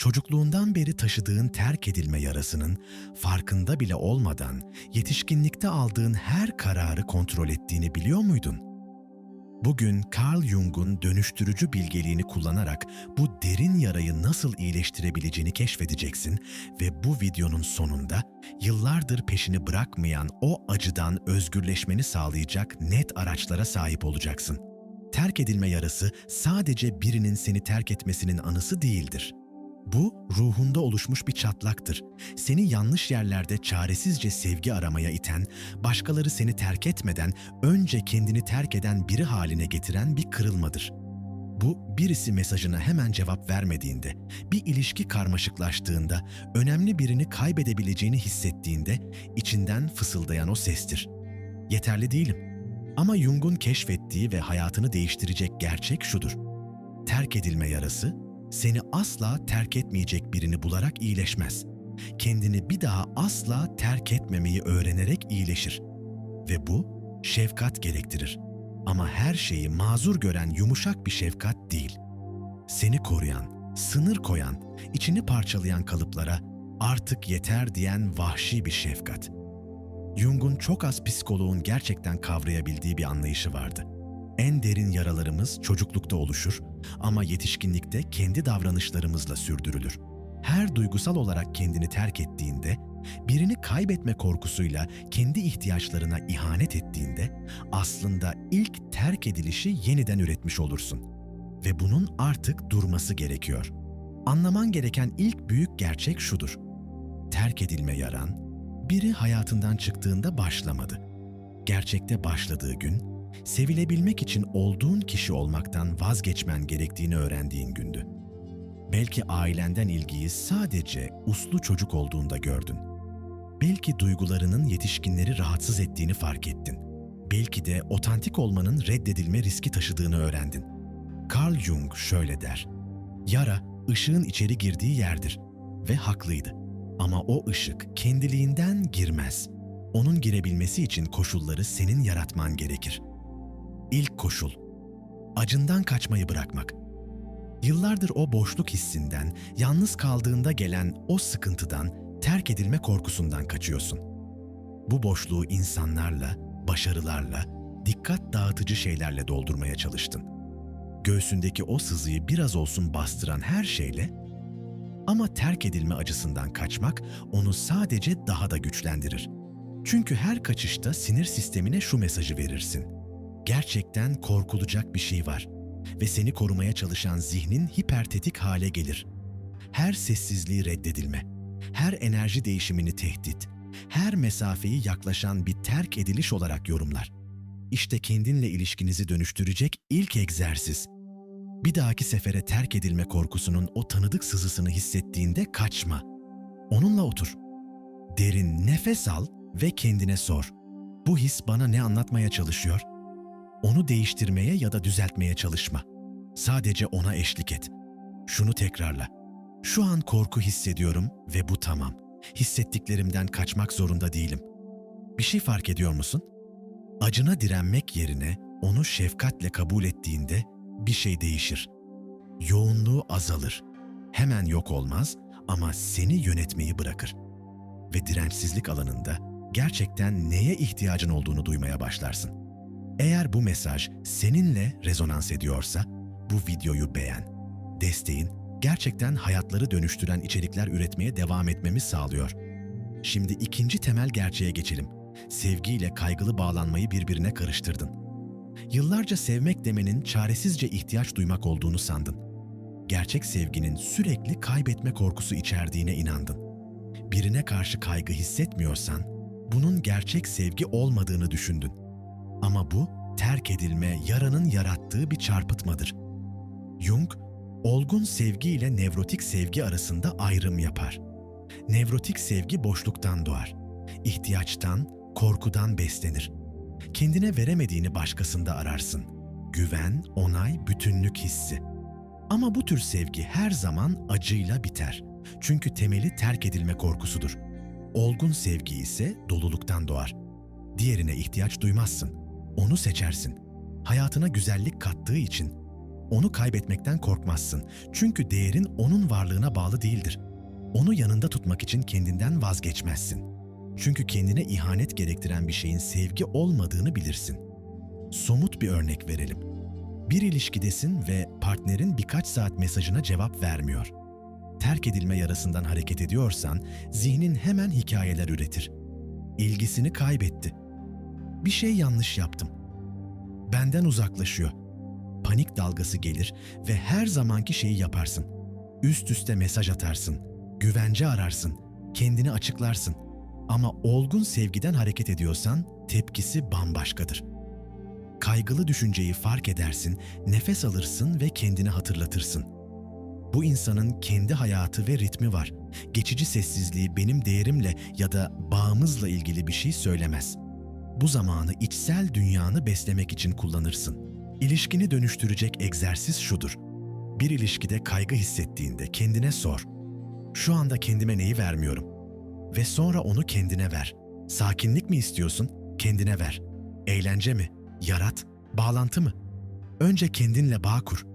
çocukluğundan beri taşıdığın terk edilme yarasının farkında bile olmadan yetişkinlikte aldığın her kararı kontrol ettiğini biliyor muydun? Bugün Carl Jung'un dönüştürücü bilgeliğini kullanarak bu derin yarayı nasıl iyileştirebileceğini keşfedeceksin ve bu videonun sonunda yıllardır peşini bırakmayan o acıdan özgürleşmeni sağlayacak net araçlara sahip olacaksın. Terk edilme yarası sadece birinin seni terk etmesinin anısı değildir. Bu ruhunda oluşmuş bir çatlaktır. Seni yanlış yerlerde çaresizce sevgi aramaya iten, başkaları seni terk etmeden önce kendini terk eden biri haline getiren bir kırılmadır. Bu birisi mesajına hemen cevap vermediğinde, bir ilişki karmaşıklaştığında, önemli birini kaybedebileceğini hissettiğinde içinden fısıldayan o sestir. Yeterli değilim. Ama Jung'un keşfettiği ve hayatını değiştirecek gerçek şudur. Terk edilme yarası seni asla terk etmeyecek birini bularak iyileşmez. Kendini bir daha asla terk etmemeyi öğrenerek iyileşir. Ve bu şefkat gerektirir. Ama her şeyi mazur gören yumuşak bir şefkat değil. Seni koruyan, sınır koyan, içini parçalayan kalıplara artık yeter diyen vahşi bir şefkat. Jung'un çok az psikoloğun gerçekten kavrayabildiği bir anlayışı vardı. En derin yaralarımız çocuklukta oluşur ama yetişkinlikte kendi davranışlarımızla sürdürülür. Her duygusal olarak kendini terk ettiğinde, birini kaybetme korkusuyla kendi ihtiyaçlarına ihanet ettiğinde aslında ilk terk edilişi yeniden üretmiş olursun. Ve bunun artık durması gerekiyor. Anlaman gereken ilk büyük gerçek şudur. Terk edilme yaran, biri hayatından çıktığında başlamadı. Gerçekte başladığı gün, sevilebilmek için olduğun kişi olmaktan vazgeçmen gerektiğini öğrendiğin gündü. Belki ailenden ilgiyi sadece uslu çocuk olduğunda gördün. Belki duygularının yetişkinleri rahatsız ettiğini fark ettin. Belki de otantik olmanın reddedilme riski taşıdığını öğrendin. Carl Jung şöyle der. Yara, ışığın içeri girdiği yerdir. Ve haklıydı. Ama o ışık kendiliğinden girmez. Onun girebilmesi için koşulları senin yaratman gerekir. İlk koşul, acından kaçmayı bırakmak. Yıllardır o boşluk hissinden, yalnız kaldığında gelen o sıkıntıdan, terk edilme korkusundan kaçıyorsun. Bu boşluğu insanlarla, başarılarla, dikkat dağıtıcı şeylerle doldurmaya çalıştın. Göğsündeki o sızıyı biraz olsun bastıran her şeyle ama terk edilme acısından kaçmak onu sadece daha da güçlendirir. Çünkü her kaçışta sinir sistemine şu mesajı verirsin. Gerçekten korkulacak bir şey var ve seni korumaya çalışan zihnin hipertetik hale gelir. Her sessizliği reddedilme, her enerji değişimini tehdit, her mesafeyi yaklaşan bir terk ediliş olarak yorumlar. İşte kendinle ilişkinizi dönüştürecek ilk egzersiz. Bir dahaki sefere terk edilme korkusunun o tanıdık sızısını hissettiğinde kaçma. Onunla otur. Derin nefes al ve kendine sor. Bu his bana ne anlatmaya çalışıyor? Onu değiştirmeye ya da düzeltmeye çalışma. Sadece ona eşlik et. Şunu tekrarla. Şu an korku hissediyorum ve bu tamam. Hissettiklerimden kaçmak zorunda değilim. Bir şey fark ediyor musun? Acına direnmek yerine onu şefkatle kabul ettiğinde bir şey değişir. Yoğunluğu azalır. Hemen yok olmaz ama seni yönetmeyi bırakır. Ve dirençsizlik alanında gerçekten neye ihtiyacın olduğunu duymaya başlarsın. Eğer bu mesaj seninle rezonans ediyorsa bu videoyu beğen. Desteğin gerçekten hayatları dönüştüren içerikler üretmeye devam etmemi sağlıyor. Şimdi ikinci temel gerçeğe geçelim. Sevgiyle kaygılı bağlanmayı birbirine karıştırdın. Yıllarca sevmek demenin çaresizce ihtiyaç duymak olduğunu sandın. Gerçek sevginin sürekli kaybetme korkusu içerdiğine inandın. Birine karşı kaygı hissetmiyorsan, bunun gerçek sevgi olmadığını düşündün. Ama bu terk edilme yaranın yarattığı bir çarpıtmadır. Jung, olgun sevgi ile nevrotik sevgi arasında ayrım yapar. Nevrotik sevgi boşluktan doğar. İhtiyaçtan, korkudan beslenir. Kendine veremediğini başkasında ararsın. Güven, onay, bütünlük hissi. Ama bu tür sevgi her zaman acıyla biter. Çünkü temeli terk edilme korkusudur. Olgun sevgi ise doluluktan doğar. Diğerine ihtiyaç duymazsın. Onu seçersin. Hayatına güzellik kattığı için. Onu kaybetmekten korkmazsın. Çünkü değerin onun varlığına bağlı değildir. Onu yanında tutmak için kendinden vazgeçmezsin. Çünkü kendine ihanet gerektiren bir şeyin sevgi olmadığını bilirsin. Somut bir örnek verelim. Bir ilişkidesin ve partnerin birkaç saat mesajına cevap vermiyor. Terk edilme yarasından hareket ediyorsan zihnin hemen hikayeler üretir. İlgisini kaybetti. Bir şey yanlış yaptım. Benden uzaklaşıyor. Panik dalgası gelir ve her zamanki şeyi yaparsın. Üst üste mesaj atarsın, güvence ararsın, kendini açıklarsın. Ama olgun sevgiden hareket ediyorsan tepkisi bambaşkadır. Kaygılı düşünceyi fark edersin, nefes alırsın ve kendini hatırlatırsın. Bu insanın kendi hayatı ve ritmi var. Geçici sessizliği benim değerimle ya da bağımızla ilgili bir şey söylemez. Bu zamanı içsel dünyanı beslemek için kullanırsın. İlişkini dönüştürecek egzersiz şudur. Bir ilişkide kaygı hissettiğinde kendine sor. Şu anda kendime neyi vermiyorum? Ve sonra onu kendine ver. Sakinlik mi istiyorsun? Kendine ver. Eğlence mi? Yarat. Bağlantı mı? Önce kendinle bağ kur.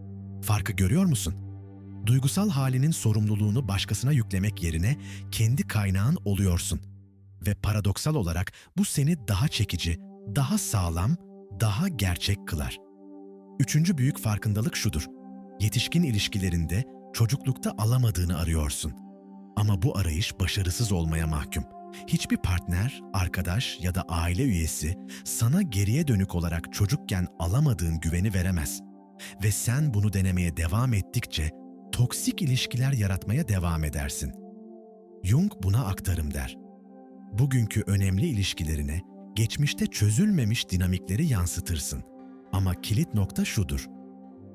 Farkı görüyor musun? Duygusal halinin sorumluluğunu başkasına yüklemek yerine kendi kaynağın oluyorsun. Ve paradoksal olarak bu seni daha çekici, daha sağlam, daha gerçek kılar. Üçüncü büyük farkındalık şudur. Yetişkin ilişkilerinde çocuklukta alamadığını arıyorsun. Ama bu arayış başarısız olmaya mahkum. Hiçbir partner, arkadaş ya da aile üyesi sana geriye dönük olarak çocukken alamadığın güveni veremez. Ve sen bunu denemeye devam ettikçe toksik ilişkiler yaratmaya devam edersin. Jung buna aktarım der. Bugünkü önemli ilişkilerine geçmişte çözülmemiş dinamikleri yansıtırsın. Ama kilit nokta şudur.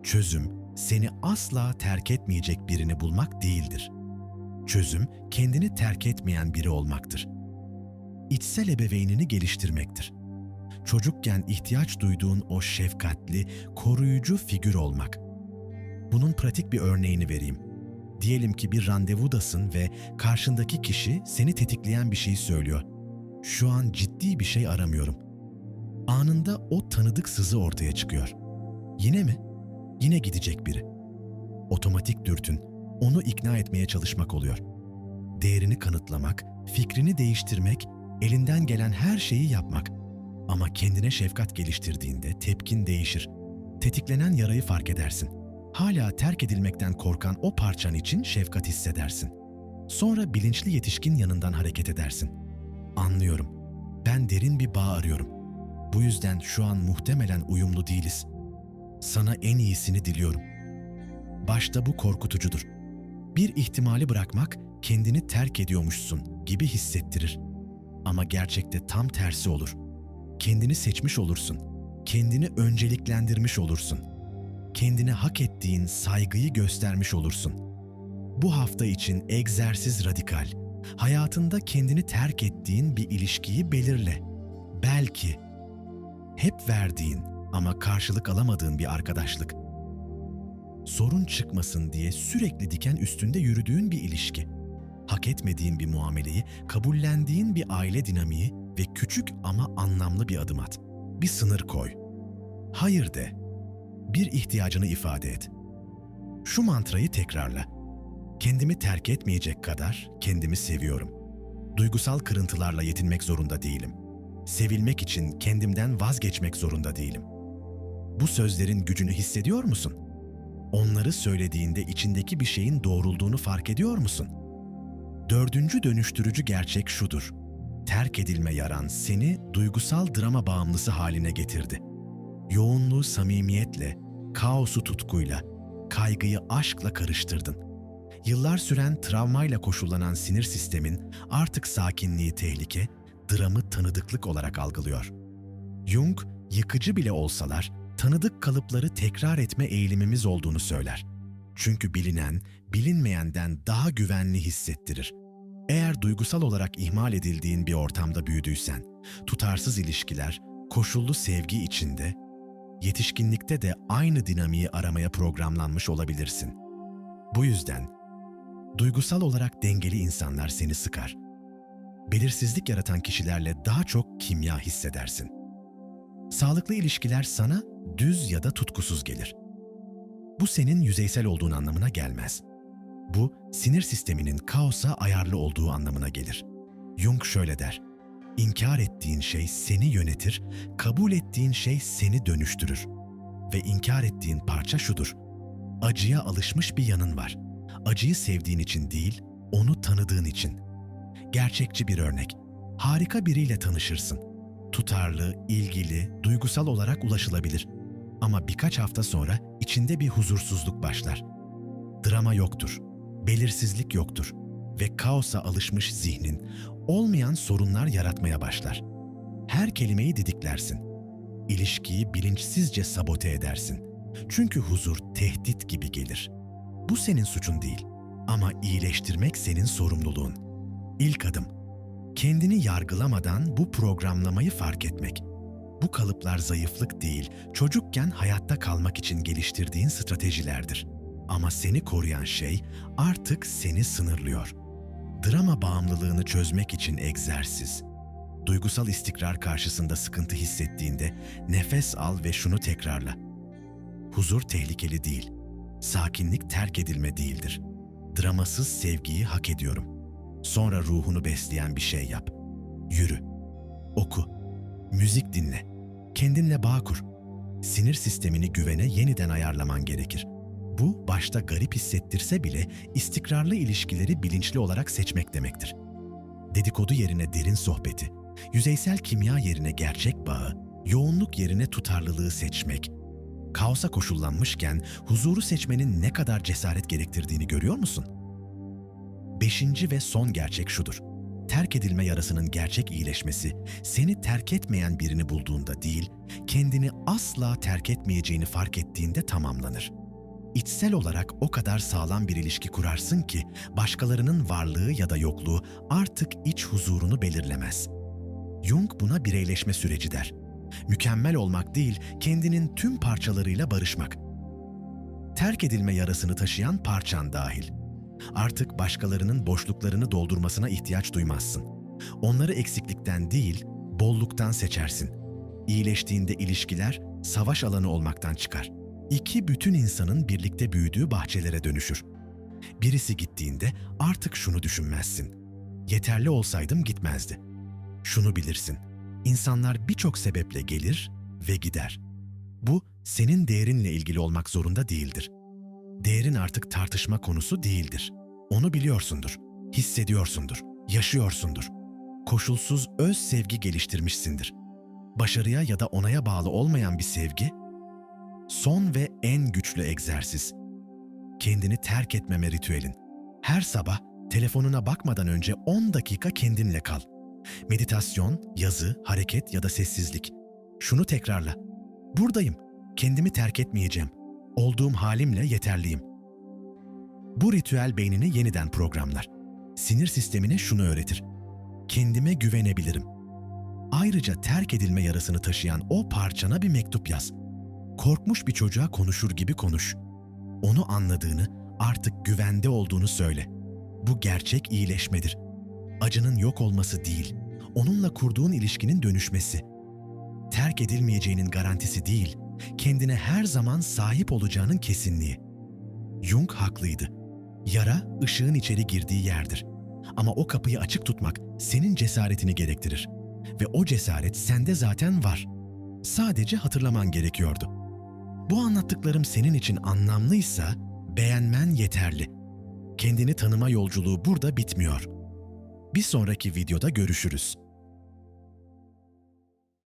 Çözüm seni asla terk etmeyecek birini bulmak değildir. Çözüm kendini terk etmeyen biri olmaktır. İçsel ebeveynini geliştirmektir. Çocukken ihtiyaç duyduğun o şefkatli, koruyucu figür olmak. Bunun pratik bir örneğini vereyim. Diyelim ki bir randevudasın ve karşındaki kişi seni tetikleyen bir şey söylüyor. Şu an ciddi bir şey aramıyorum. Anında o tanıdık sızı ortaya çıkıyor. Yine mi? Yine gidecek biri. Otomatik dürtün onu ikna etmeye çalışmak oluyor. Değerini kanıtlamak, fikrini değiştirmek, elinden gelen her şeyi yapmak. Ama kendine şefkat geliştirdiğinde tepkin değişir. Tetiklenen yarayı fark edersin. Hala terk edilmekten korkan o parçan için şefkat hissedersin. Sonra bilinçli yetişkin yanından hareket edersin. Anlıyorum. Ben derin bir bağ arıyorum. Bu yüzden şu an muhtemelen uyumlu değiliz. Sana en iyisini diliyorum. Başta bu korkutucudur. Bir ihtimali bırakmak kendini terk ediyormuşsun gibi hissettirir. Ama gerçekte tam tersi olur. Kendini seçmiş olursun. Kendini önceliklendirmiş olursun. Kendine hak ettiğin saygıyı göstermiş olursun. Bu hafta için egzersiz radikal. Hayatında kendini terk ettiğin bir ilişkiyi belirle. Belki hep verdiğin ama karşılık alamadığın bir arkadaşlık. Sorun çıkmasın diye sürekli diken üstünde yürüdüğün bir ilişki. Hak etmediğin bir muameleyi, kabullendiğin bir aile dinamiği ve küçük ama anlamlı bir adım at. Bir sınır koy. Hayır de. Bir ihtiyacını ifade et. Şu mantrayı tekrarla. Kendimi terk etmeyecek kadar kendimi seviyorum. Duygusal kırıntılarla yetinmek zorunda değilim. Sevilmek için kendimden vazgeçmek zorunda değilim. Bu sözlerin gücünü hissediyor musun? Onları söylediğinde içindeki bir şeyin doğrulduğunu fark ediyor musun? Dördüncü dönüştürücü gerçek şudur. Terk edilme yaran seni duygusal drama bağımlısı haline getirdi. Yoğunluğu samimiyetle, kaosu tutkuyla, kaygıyı aşkla karıştırdın. Yıllar süren travmayla koşullanan sinir sistemin artık sakinliği tehlike, dramı tanıdıklık olarak algılıyor. Jung, yıkıcı bile olsalar, tanıdık kalıpları tekrar etme eğilimimiz olduğunu söyler. Çünkü bilinen, bilinmeyenden daha güvenli hissettirir. Eğer duygusal olarak ihmal edildiğin bir ortamda büyüdüysen, tutarsız ilişkiler, koşullu sevgi içinde, yetişkinlikte de aynı dinamiği aramaya programlanmış olabilirsin. Bu yüzden duygusal olarak dengeli insanlar seni sıkar. Belirsizlik yaratan kişilerle daha çok kimya hissedersin. Sağlıklı ilişkiler sana düz ya da tutkusuz gelir. Bu senin yüzeysel olduğun anlamına gelmez. Bu, sinir sisteminin kaosa ayarlı olduğu anlamına gelir. Jung şöyle der, İnkar ettiğin şey seni yönetir, kabul ettiğin şey seni dönüştürür. Ve inkar ettiğin parça şudur, acıya alışmış bir yanın var. Acıyı sevdiğin için değil, onu tanıdığın için. Gerçekçi bir örnek, harika biriyle tanışırsın. Tutarlı, ilgili, duygusal olarak ulaşılabilir. Ama birkaç hafta sonra içinde bir huzursuzluk başlar. Drama yoktur, belirsizlik yoktur ve kaosa alışmış zihnin olmayan sorunlar yaratmaya başlar. Her kelimeyi didiklersin. İlişkiyi bilinçsizce sabote edersin. Çünkü huzur tehdit gibi gelir. Bu senin suçun değil ama iyileştirmek senin sorumluluğun. İlk adım, kendini yargılamadan bu programlamayı fark etmek. Bu kalıplar zayıflık değil, çocukken hayatta kalmak için geliştirdiğin stratejilerdir. Ama seni koruyan şey artık seni sınırlıyor. Drama bağımlılığını çözmek için egzersiz. Duygusal istikrar karşısında sıkıntı hissettiğinde nefes al ve şunu tekrarla. Huzur tehlikeli değil. Sakinlik terk edilme değildir. Dramasız sevgiyi hak ediyorum. Sonra ruhunu besleyen bir şey yap. Yürü. Oku. Müzik dinle. Kendinle bağ kur. Sinir sistemini güvene yeniden ayarlaman gerekir. Bu başta garip hissettirse bile istikrarlı ilişkileri bilinçli olarak seçmek demektir. Dedikodu yerine derin sohbeti, yüzeysel kimya yerine gerçek bağı, yoğunluk yerine tutarlılığı seçmek. Kaosa koşullanmışken huzuru seçmenin ne kadar cesaret gerektirdiğini görüyor musun? Beşinci ve son gerçek şudur. Terk edilme yarasının gerçek iyileşmesi, seni terk etmeyen birini bulduğunda değil, kendini asla terk etmeyeceğini fark ettiğinde tamamlanır. İçsel olarak o kadar sağlam bir ilişki kurarsın ki başkalarının varlığı ya da yokluğu artık iç huzurunu belirlemez. Jung buna bireyleşme süreci der. Mükemmel olmak değil, kendinin tüm parçalarıyla barışmak. Terk edilme yarasını taşıyan parçan dahil. Artık başkalarının boşluklarını doldurmasına ihtiyaç duymazsın. Onları eksiklikten değil, bolluktan seçersin. İyileştiğinde ilişkiler savaş alanı olmaktan çıkar. İki bütün insanın birlikte büyüdüğü bahçelere dönüşür. Birisi gittiğinde artık şunu düşünmezsin. Yeterli olsaydım gitmezdi. Şunu bilirsin. İnsanlar birçok sebeple gelir ve gider. Bu senin değerinle ilgili olmak zorunda değildir. Değerin artık tartışma konusu değildir. Onu biliyorsundur, hissediyorsundur, yaşıyorsundur. Koşulsuz öz sevgi geliştirmişsindir. Başarıya ya da onaya bağlı olmayan bir sevgi, son ve en güçlü egzersiz. Kendini terk etmeme ritüelin. Her sabah telefonuna bakmadan önce 10 dakika kendinle kal. Meditasyon, yazı, hareket ya da sessizlik. Şunu tekrarla. Buradayım. Kendimi terk etmeyeceğim. Olduğum halimle yeterliyim. Bu ritüel beynini yeniden programlar. Sinir sistemine şunu öğretir. Kendime güvenebilirim. Ayrıca terk edilme yarasını taşıyan o parçana bir mektup yaz. Korkmuş bir çocuğa konuşur gibi konuş. Onu anladığını, artık güvende olduğunu söyle. Bu gerçek iyileşmedir. Acının yok olması değil, onunla kurduğun ilişkinin dönüşmesi. Terk edilmeyeceğinin garantisi değil, kendine her zaman sahip olacağının kesinliği. Jung haklıydı. Yara ışığın içeri girdiği yerdir. Ama o kapıyı açık tutmak senin cesaretini gerektirir. Ve o cesaret sende zaten var. Sadece hatırlaman gerekiyordu. Bu anlattıklarım senin için anlamlıysa beğenmen yeterli. Kendini tanıma yolculuğu burada bitmiyor. Bir sonraki videoda görüşürüz.